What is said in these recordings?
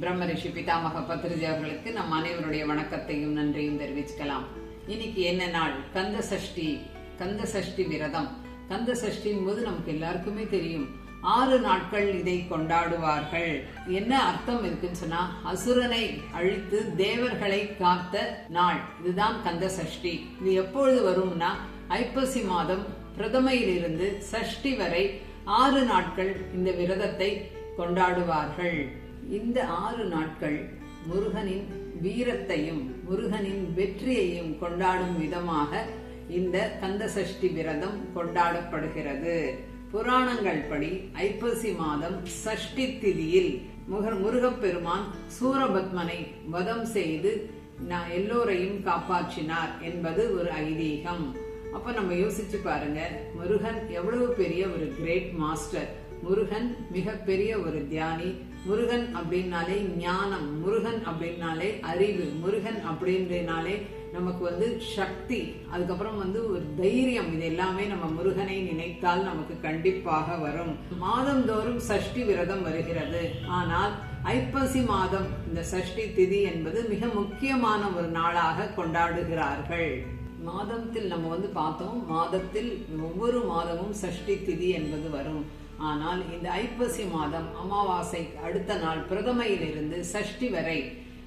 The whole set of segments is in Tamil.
பிரம்ம ரிஷி பிதாமக பத்ரிஜி அவர்களுக்கு நம் அனைவருடைய வணக்கத்தையும் நன்றியும் தெரிவிச்சுக்கலாம். இன்னைக்கு என்ன நாள்? கந்த சஷ்டி கந்த சஷ்டி விரதம். கந்த சஷ்டின் போது நமக்கு எல்லாருக்குமே தெரியும். ஆறு நாட்கள் இதை கொண்டாடுவார்கள். என்ன அர்த்தம் இருக்குன்னு சொன்னா அசுரனை அழித்து தேவர்களை காத்த நாள். இதுதான் கந்த சஷ்டி இது எப்பொழுது வரும்னா ஐப்பசி மாதம் பிரதமையிலிருந்து சஷ்டி வரை ஆறு நாட்கள் இந்த விரதத்தை கொண்டாடுவார்கள். இந்த ஆறு நாட்கள் முருகனின் வீரத்தையும் முருகனின் வெற்றியையும் கொண்டாடும் விதமாக இந்த கந்த சஷ்டி விரதம் கொண்டாடப்படுகிறது. புராணங்கள் படி ஐப்பசி மாதம் சஷ்டி திதியில் முகர் முருகப்பெருமான் சூரபத்மனை வதம் செய்து நான் எல்லோரையும் காப்பாற்றினார் என்பது ஒரு ஐதீகம். அப்ப நம்ம யோசிச்சு பாருங்க முருகன் எவ்வளவு பெரிய ஒரு கிரேட் மாஸ்டர் முருகன் மிகப்பெரிய ஒரு தியானி. முருகன் அப்படின்னாலே ஞானம் முருகன் அப்படின்னாலே அறிவு முருகன் அப்படின்றனாலே நமக்கு வந்து சக்தி அதுக்கப்புறம் வந்து ஒரு தைரியம் இது எல்லாமே நம்ம முருகனை நினைத்தால் நமக்கு கண்டிப்பாக வரும். மாதந்தோறும் சஷ்டி விரதம் வருகிறது. ஆனால் ஐப்பசி மாதம் இந்த சஷ்டி திதி என்பது மிக முக்கியமான ஒரு நாளாக கொண்டாடுகிறார்கள். மாதத்தில் நம்ம வந்து பார்த்தோம் மாதத்தில் ஒவ்வொரு மாதமும் சஷ்டி திதி என்பது வரும். ஆனால் இந்த ஐப்பசி மாதம் அமாவாசை அடுத்த நாள் பிரதமையிலிருந்து சஷ்டி வரை.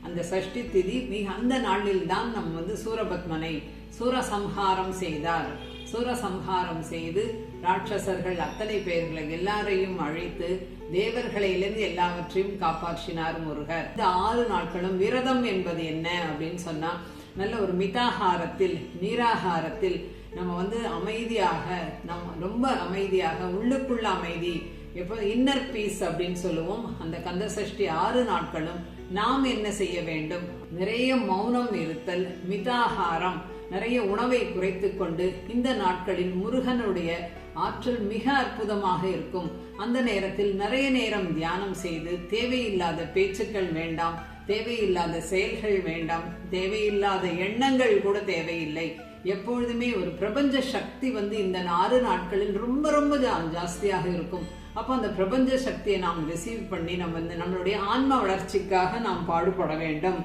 அந்த சஷ்டி திதி மிக அந்த நாளில் தான் நம்ம வந்து சூரபத்மனை சூரசம்ஹாரம் செய்தார். சூரசம்ஹாரம் செய்து ராட்சசர்கள் அத்தனை பேர்களை எல்லாரையும் அழித்து தேவர்களிலிருந்து எல்லாவற்றையும் காப்பாற்றினார் முருகர். இந்த ஆறு நாட்களும் விரதம் என்பது என்ன அப்படின்னு சொன்னா நல்ல ஒரு மிதாகாரத்தில் நீராகாரத்தில் நம்ம வந்து அமைதியாக நம்ம ரொம்ப அமைதியாக உள்ளுக்குள்ள அமைதி எப்போ இன்னர் பீஸ் அப்படின்னு சொல்லுவோம். அந்த கந்த சஷ்டி ஆறு நாட்களும் நாம் என்ன செய்ய வேண்டும்? நிறைய மௌனம் இருத்தல் மிதாகாரம் நிறைய உணவை குறைத்து கொண்டு இந்த நாட்களில் முருகனுடைய ஆற்றல் மிக அற்புதமாக இருக்கும். அந்த நேரத்தில் நிறைய நேரம் தியானம் செய்து தேவையில்லாத பேச்சுக்கள் வேண்டாம் தேவையில்லாத செயல்கள் வேண்டாம் தேவையில்லாத எண்ணங்கள் கூட தேவையில்லை. எப்பொழுதுமே ஒரு பிரபஞ்ச சக்தி வந்து இந்த ஆறு நாட்களில் ரொம்ப ரொம்ப ஜாஸ்தியாக இருக்கும். அப்போ அந்த பிரபஞ்ச சக்தியை நாம் ரிசீவ் பண்ணி நம்ம இந்த நம்மளுடைய ஆன்ம வளர்ச்சிக்காக நாம் பாடுபட வேண்டும்.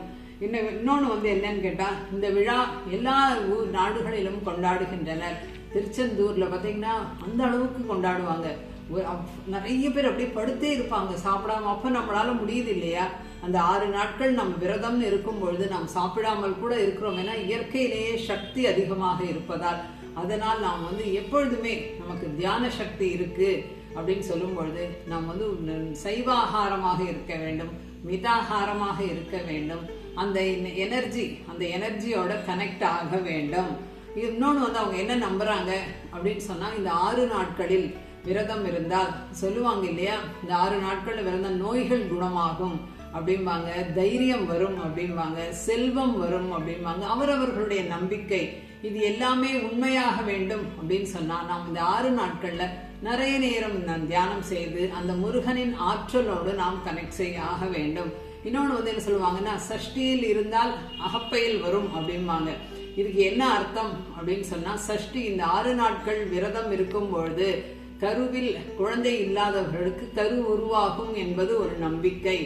இன்னும் இன்னொன்று வந்து என்னன்னு கேட்டால் இந்த விழா எல்லா ஊர் நாடுகளிலும் கொண்டாடுகின்றனர். திருச்செந்தூரில் பார்த்தீங்கன்னா அந்த அளவுக்கு கொண்டாடுவாங்க. நிறைய பேர் அப்படியே படுத்தே இருப்பாங்க. சாப்பிடாம அப்ப நம்மளால முடியுது இல்லையா? அந்த ஆறு நாட்கள் நம்ம விரதம்னு இருக்கும் பொழுது நாம் சாப்பிடாமல் கூட இருக்கிறோம். ஏன்னா இயற்கையிலேயே சக்தி அதிகமாக இருப்பதால் அதனால் நாம் வந்து எப்பொழுதுமே நமக்கு தியான சக்தி இருக்கு அப்படின்னு சொல்லும் பொழுது நாம் வந்து சைவாகாரமாக இருக்க வேண்டும் மிதாகாரமாக இருக்க வேண்டும். அந்த எனர்ஜி அந்த எனர்ஜியோட கனெக்ட் ஆக வேண்டும். இன்னொன்று வந்து அவங்க என்ன நம்புறாங்க அப்படின்னு சொன்னா இந்த ஆறு நாட்களில் விரதம் இருந்தால் சொல்லுவாங்க இல்லையா? இந்த ஆறு நாட்கள்ல விரத நோய்கள் குணமாகும் அப்படிம்பாங்க. தைரியம் வரும் அப்படிம்பாங்க. செல்வம் வரும் அப்படிம்பாங்க. அவரவர்களுடைய நம்பிக்கை. இது எல்லாமே உண்மையாக வேண்டும் அப்படின்னு சொன்னா நாம் இந்த ஆறு நாட்கள்ல நிறைய நேரம் நான் தியானம் செய்து அந்த முருகனின் ஆற்றலோடு நாம் கனெக்ட் செய்ய ஆக வேண்டும். இன்னொன்று வந்து என்ன சொல்லுவாங்கன்னா சஷ்டியில் இருந்தால் அகப்பையில் வரும் அப்படிம்பாங்க. இதுக்கு என்ன அர்த்தம் அப்படின்னு சொன்னா சஷ்டி இந்த ஆறு நாட்கள் விரதம் இருக்கும் பொழுது கருவில் குழந்தை இல்லாதவர்களுக்கு கரு உருவாகும் என்பது ஒரு நம்பிக்கை.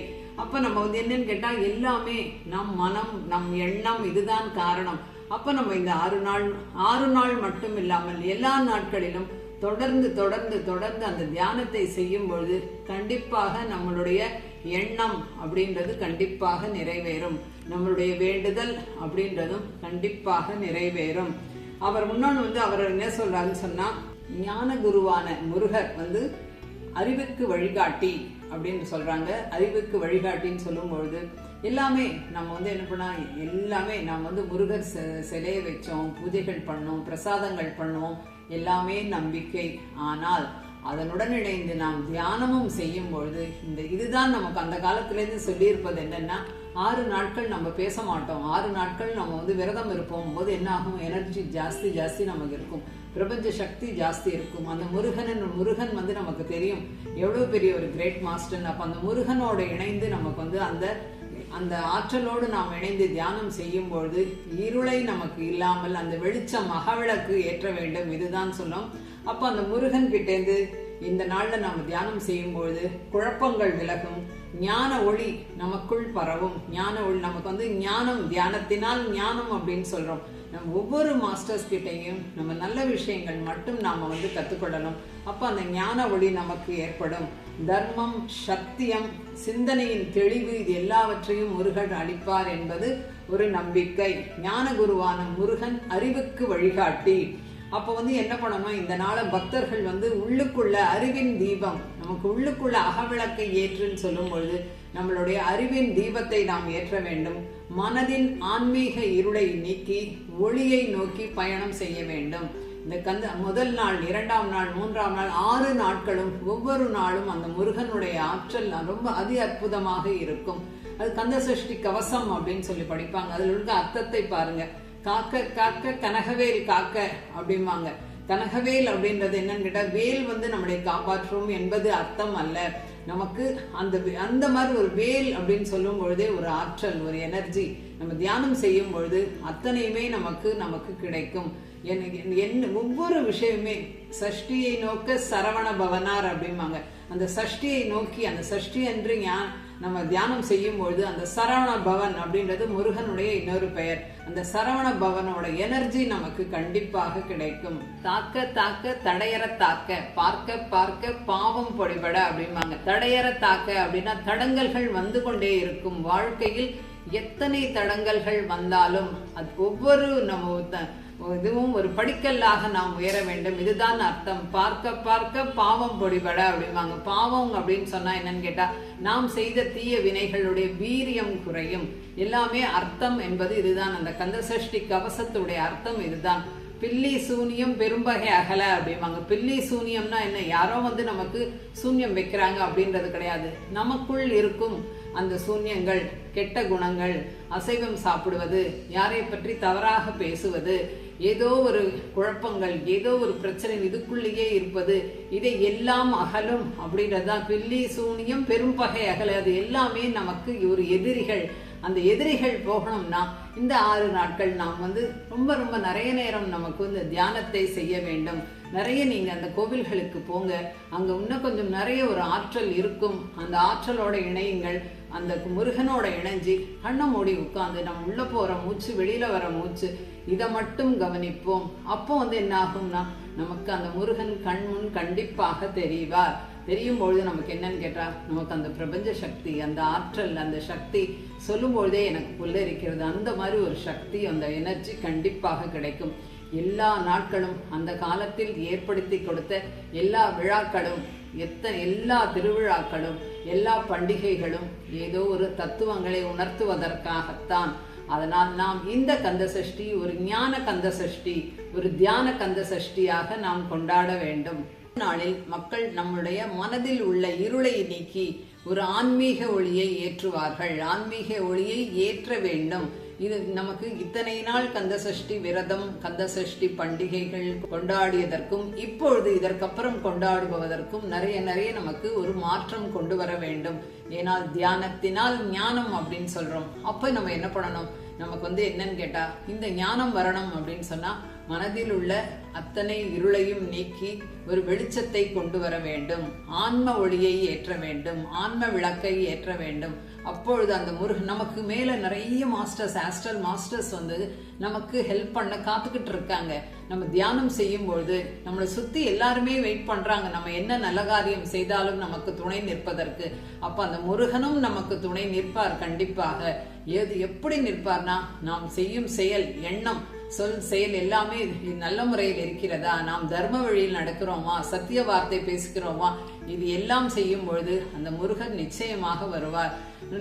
அப்ப நம்ம வந்து என்னன்னு கேட்டா எல்லாமே நம் மனம் நம் எண்ணம் இதுதான் காரணம். அப்ப நம்ம இந்த ஆறு நாள் ஆறு நாள் மட்டும் இல்லாமல் எல்லா நாட்களிலும் தொடர்ந்து தொடர்ந்து தொடர்ந்து அந்த தியானத்தை செய்யும் பொழுது கண்டிப்பாக நம்மளுடைய எண்ணம் அப்படின்றது கண்டிப்பாக நிறைவேறும். நம்மளுடைய வேண்டுதல் அப்படின்றதும் கண்டிப்பாக நிறைவேறும். அவர் முன்னோன்னு வந்து அவர் என்ன சொல்றாருன்னு சொன்னா ஞான குருவான முருகர் வந்து அறிவுக்கு வழிகாட்டி அப்படின்னு சொல்றாங்க. அறிவுக்கு வழிகாட்டின்னு சொல்லும் பொழுது எல்லாமே நம்ம வந்து என்ன பண்ணா எல்லாமே நாம் வந்து முருகர் சிலையை வச்சோம் பூஜைகள் பண்ணோம் பிரசாதங்கள் பண்ணோம் எல்லாமே நம்பிக்கை. ஆனால் அதனுடன் இணைந்து நாம் தியானமும் செய்யும் பொழுது இந்த இதுதான் நமக்கு அந்த காலத்திலேருந்து சொல்லியிருப்பது என்னன்னா ஆறு நாட்கள் நம்ம பேச மாட்டோம். ஆறு நாட்கள் நம்ம வந்து விரதம் இருப்போம் போது என்ன ஆகும்? எனர்ஜி ஜாஸ்தி ஜாஸ்தி நமக்கு இருக்கும். பிரபஞ்ச சக்தி ஜாஸ்தி இருக்கும். அந்த முருகன் முருகன் வந்து நமக்கு தெரியும். எவ்வளோ பெரிய ஒரு கிரேட் மாஸ்டர் அப்போ அந்த முருகனோட இணைந்து நமக்கு வந்து அந்த அந்த ஆற்றலோடு நாம் இணைந்து தியானம் செய்யும் பொழுது இருளை நமக்கு இல்லாமல் அந்த வெளிச்சம் மகவிளக்கு ஏற்ற வேண்டும். இதுதான் சொல்லும். அப்போ அந்த முருகன் கிட்டேந்து இந்த நாளில் நாம் தியானம் செய்யும்பொழுது குழப்பங்கள் விலகும் ஞான ஒளி நமக்குள் பரவும். ஞான ஒளி நமக்கு வந்து ஞானம் தியானத்தினால் ஞானம் அப்படின்னு சொல்கிறோம் நம்ம ஒவ்வொரு மாஸ்டர்ஸ் கிட்டையும் நம்ம நல்ல விஷயங்கள் மட்டும் நாம் வந்து கற்றுக்கொள்ளணும் அப்போ அந்த ஞான ஒளி நமக்கு ஏற்படும். தர்மம் சத்தியம் சிந்தனையின் தெளிவு இது எல்லாவற்றையும் முருகன் அளிப்பார் என்பது ஒரு நம்பிக்கை. ஞான குருவான முருகன் அறிவுக்கு வழிகாட்டி. அப்போ வந்து என்ன பண்ணணும் இந்த நாள பக்தர்கள் வந்து உள்ளுக்குள்ள அறிவின் தீபம் நமக்கு உள்ளுக்குள்ள அகவிளக்கை ஏற்றுன்னு சொல்லும் பொழுது நம்மளுடைய அறிவின் தீபத்தை நாம் ஏற்ற வேண்டும். மனதின் ஆன்மீக இருளை நீக்கி ஒளியை நோக்கி பயணம் செய்ய வேண்டும். இந்த கந்த முதல் நாள் இரண்டாம் நாள் மூன்றாம் நாள் ஆறு நாட்களும் ஒவ்வொரு நாளும் அந்த முருகனுடைய ஆற்றல் ரொம்ப அதி அற்புதமாக இருக்கும். அது கந்த சஷ்டி கவசம் அப்படின்னு சொல்லி படிப்பாங்க. அதில் உள்ள அர்த்தத்தை பாருங்க. காக்க காக்க கனகவேல் காக்க அப்படிம்பாங்க. கனகவேல் அப்படின்றது என்னன்னு வேல் வந்து நம்மளை காப்பாற்றும் என்பது அர்த்தம் அல்ல. நமக்கு அந்த அந்த மாதிரி ஒரு வேல் அப்படின்னு சொல்லும் பொழுதே ஒரு ஆற்றல் ஒரு எனர்ஜி நம்ம தியானம் செய்யும் பொழுது அத்தனையுமே நமக்கு நமக்கு கிடைக்கும். எனக்கு என்ன ஒவ்வொரு விஷயமே சஷ்டியை நோக்க சரவண பவனார் அப்படிம்பாங்க. அந்த சஷ்டியை நோக்கி அந்த சஷ்டி அன்று ஞான நம்ம தியானம் செய்யும் பொழுது அந்த சரவண பவன் அப்படின்றது முருகனுடைய இன்னொரு பெயர். அந்த சரவண பவனோட எனர்ஜி நமக்கு கண்டிப்பாக கிடைக்கும். தாக்க தாக்க தடையற தாக்க. பார்க்க பார்க்க பாவம் பொடிபட அப்படிம்பாங்க. தடையற தாக்க அப்படின்னா தடங்கல்கள் வந்து கொண்டே இருக்கும். வாழ்க்கையில் எத்தனை தடங்கல்கள் வந்தாலும் அது ஒவ்வொரு நம்ம த- இதுவும் ஒரு படிக்கல்லாக நாம் உயர வேண்டும். இதுதான் அர்த்தம். பார்க்க பார்க்க பாவம் பொடிபட அப்படிம்பாங்க. பாவம் அப்படின்னு சொன்னா என்னன்னு கேட்டா நாம் செய்த தீய வினைகளுடைய வீரியம் குறையும். எல்லாமே அர்த்தம் என்பது இதுதான். அந்த கந்த சஷ்டி கவசத்துடைய அர்த்தம் இதுதான். பில்லி சூனியம் பெரும்பகை அகல அப்படிம்பாங்க. பில்லி சூனியம்னா என்ன? யாரோ வந்து நமக்கு சூன்யம் வைக்கிறாங்க அப்படின்றது கிடையாது. நமக்குள் இருக்கும். அந்த சூன்யங்கள் கெட்ட குணங்கள் அசைவம் சாப்பிடுவது யாரை பற்றி தவறாக பேசுவது ஏதோ ஒரு குழப்பங்கள் ஏதோ ஒரு பிரச்சனை இதுக்குள்ளேயே இருப்பது இதை எல்லாம் அகலும் அப்படின்றதான் பில்லி சூனியம் பெரும்பகை அகல. அது எல்லாமே நமக்கு ஒரு எதிரிகள். அந்த எதிரிகள் போகணும்னா இந்த ஆறு நாட்கள் நாம் வந்து ரொம்ப ரொம்ப நிறைய நேரம் நமக்கு வந்து தியானத்தை செய்ய வேண்டும். நிறைய நீங்க அந்த கோவில்களுக்கு போங்க. அங்க இன்னும் கொஞ்சம் நிறைய ஒரு ஆற்றல் இருக்கும். அந்த ஆற்றலோட இணையுங்கள். அந்த முருகனோட இணைஞ்சி கண்ணை மூடி உட்காந்து நம்ம உள்ள போற மூச்சு வெளியில வர மூச்சு இதை மட்டும் கவனிப்போம். அப்போ வந்து என்ன ஆகும்னா நமக்கு அந்த முருகன் கண் முன் கண்டிப்பாக தெரிவார். தெரியும் பொழுது நமக்கு என்னன்னு கேட்டா நமக்கு அந்த பிரபஞ்ச சக்தி அந்த ஆற்றல் அந்த சக்தி சொல்லும் பொழுதே எனக்கு புல்லரிக்கிறது அந்த மாதிரி ஒரு சக்தி அந்த எனர்ஜி கண்டிப்பாக கிடைக்கும். எல்லா நாட்களும் அந்த காலத்தில் ஏற்படுத்தி கொடுத்த எல்லா விழாக்களும் எத்தனை எல்லா திருவிழாக்களும் எல்லா பண்டிகைகளும் ஏதோ ஒரு தத்துவங்களை உணர்த்துவதற்காகத்தான். அதனால் நாம் இந்த கந்த சஷ்டி ஒரு ஞான கந்த சஷ்டி ஒரு தியான கந்த சஷ்டியாக நாம் கொண்டாட வேண்டும். நாளில் மக்கள் நம்முடைய மனதில் உள்ள இருளை நீக்கி ஒரு ஆன்மீக ஒளியை ஏற்றுவார்கள். ஆன்மீக ஒளியை ஏற்ற வேண்டும். இது நமக்கு இத்தனை நாள் கந்த சஷ்டி விரதம் கந்த சஷ்டி பண்டிகைகள் கொண்டாடியதற்கும் இப்பொழுது இதற்கப்புறம் கொண்டாடுபவதற்கும் நிறைய நிறைய நமக்கு ஒரு மாற்றம் கொண்டு வர வேண்டும். ஏனால் தியானத்தினால் ஞானம் அப்படின்னு சொல்றோம். அப்ப நம்ம என்ன பண்ணணும்? நமக்கு வந்து என்னன்னு கேட்டா இந்த ஞானம் வரணும் அப்படின்னு சொன்னா மனதில் உள்ள அத்தனை இருளையும் நீக்கி ஒரு வெளிச்சத்தை கொண்டு வர வேண்டும். ஆன்ம ஒளியை ஏற்ற வேண்டும். ஆன்ம விளக்கை ஏற்ற வேண்டும். அப்பொழுது அந்த முருகன் நமக்கு மேலே நிறைய மாஸ்டர்ஸ் ஆஸ்ட்ரல் மாஸ்டர்ஸ் வந்து நமக்கு ஹெல்ப் பண்ண காத்துக்கிட்டு இருக்காங்க. நம்ம தியானம் செய்யும் பொழுது நம்மளை சுற்றி எல்லாருமே வெயிட் பண்ணுறாங்க நம்ம என்ன நல்ல காரியம் செய்தாலும் நமக்கு துணை நிற்பதற்கு. அப்போ அந்த முருகனும் நமக்கு துணை நிற்பார் கண்டிப்பாக. ஏது எப்படி நிற்பார்னா நாம் செய்யும் செயல் எண்ணம். சொல் செயல் எல்லாமே நல்ல முறையில் இருக்கிறதா? நாம் தர்ம வழியில் நடக்கிறோமா? சத்திய வார்த்தை பேசுகிறோமா? இது எல்லாம் செய்யும் பொழுது அந்த முருகன் நிச்சயமாக வருவார்.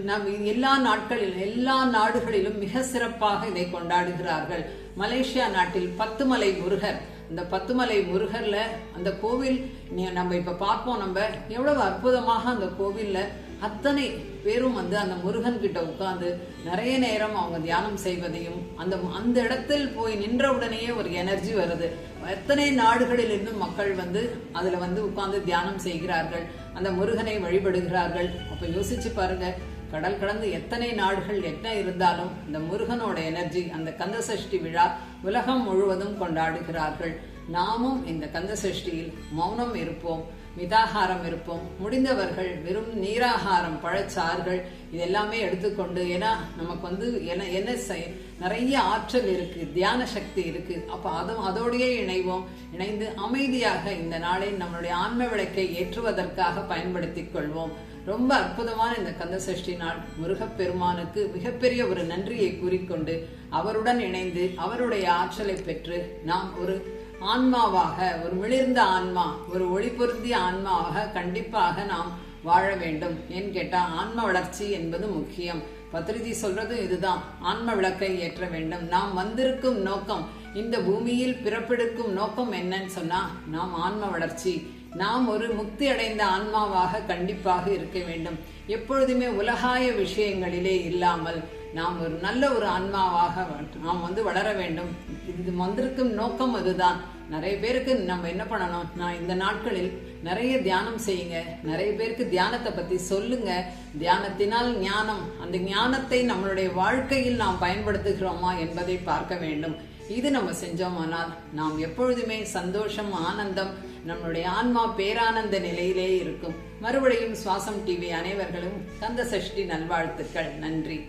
நம் எல்லா நாட்களிலும் எல்லா நாடுகளிலும் மிக சிறப்பாக இதை கொண்டாடுகிறார்கள். மலேசியா நாட்டில் பத்துமலை முருகர். இந்த பத்துமலை முருகர்ல அந்த கோவில் நீ- நம்ம இப்ப பார்ப்போம் நம்ம. எவ்வளவு அற்புதமாக அந்த கோவில்ல அத்தனை பேரும் வந்து அந்த முருகன் கிட்ட உட்கார்ந்து நிறைய நேரம் அவங்க தியானம் செய்வதையும் அந்த அந்த இடத்தில் போய் நின்ற உடனேயே ஒரு எனர்ஜி வருது. எத்தனை நாடுகளில் இருந்தும் மக்கள் வந்து அதுல வந்து உட்கார்ந்து தியானம் செய்கிறார்கள் அந்த முருகனை வழிபடுகிறார்கள். அப்ப யோசிச்சு பாருங்க கடல் கடந்து எத்தனை நாடுகள் என்ன இருந்தாலும் இந்த முருகனோட எனர்ஜி அந்த கந்த சஷ்டி விழா உலகம் முழுவதும் கொண்டாடுகிறார்கள். நாமும் இந்த கந்த சஷ்டியில் மௌனம் இருப்போம். மிதாகாரம் இருப்போம் முடிந்தவர்கள் வெறும் நீராகாரம் பழச்சாறுகள் இதெல்லாமே எடுத்துக்கொண்டு ஏன்னா நமக்கு வந்து என்ன என்ன செய்- நிறைய ஆற்றல் இருக்கு தியான சக்தி இருக்கு. அப்ப அதுவும் அதோடையே இணைவோம். இணைந்து அமைதியாக இந்த நாளை நம்மளுடைய ஆன்ம விளக்கை ஏற்றுவதற்காக பயன்படுத்திக் கொள்வோம். ரொம்ப அற்புதமான இந்த கந்த சஷ்டி நாள். முருகப்பெருமானுக்கு மிகப்பெரிய ஒரு நன்றியை கூறிக்கொண்டு அவருடன் இணைந்து அவருடைய ஆற்றலை பெற்று நாம் ஒரு ஆன்மாவாக ஒரு மிளிர்ந்த ஆன்மா ஒரு ஒளி பொருந்திய ஆன்மாவாக கண்டிப்பாக நாம் வாழ வேண்டும். ஏன்னு கேட்டால் ஆன்ம வளர்ச்சி என்பது முக்கியம். பத்ரிஜி சொல்றதும் இதுதான். ஆன்ம விளக்கை ஏற்ற வேண்டும். நாம் வந்திருக்கும் நோக்கம் இந்த பூமியில் பிறப்பெடுக்கும் நோக்கம் என்னன்னு சொன்னா நாம் ஆன்ம வளர்ச்சி. நாம் ஒரு முக்தி அடைந்த ஆன்மாவாக கண்டிப்பாக இருக்க வேண்டும். எப்பொழுதுமே உலகாய விஷயங்களிலே இல்லாமல் நாம் ஒரு நல்ல ஒரு ஆன்மாவாக நாம் வந்து வளர வேண்டும். இது வந்திருக்கும் நோக்கம் அதுதான். நிறைய பேருக்கு நம்ம என்ன பண்ணணும்? நான் இந்த நாட்களில் நிறைய தியானம் செய்யுங்க. நிறைய பேருக்கு தியானத்தை பத்தி சொல்லுங்க. தியானத்தினால் ஞானம் அந்த ஞானத்தை நம்மளுடைய வாழ்க்கையில் நாம் பயன்படுத்துகிறோமா என்பதை பார்க்க வேண்டும். இது நம்ம செஞ்சோமானால் நாம் எப்பொழுதுமே சந்தோஷம் ஆனந்தம் நம்மளுடைய ஆன்மா பேரானந்த நிலையிலே இருக்கும். மறுபடியும் சுவாசம் டிவி அனைவர்களும் கந்த சஷ்டி நல்வாழ்த்துக்கள். நன்றி.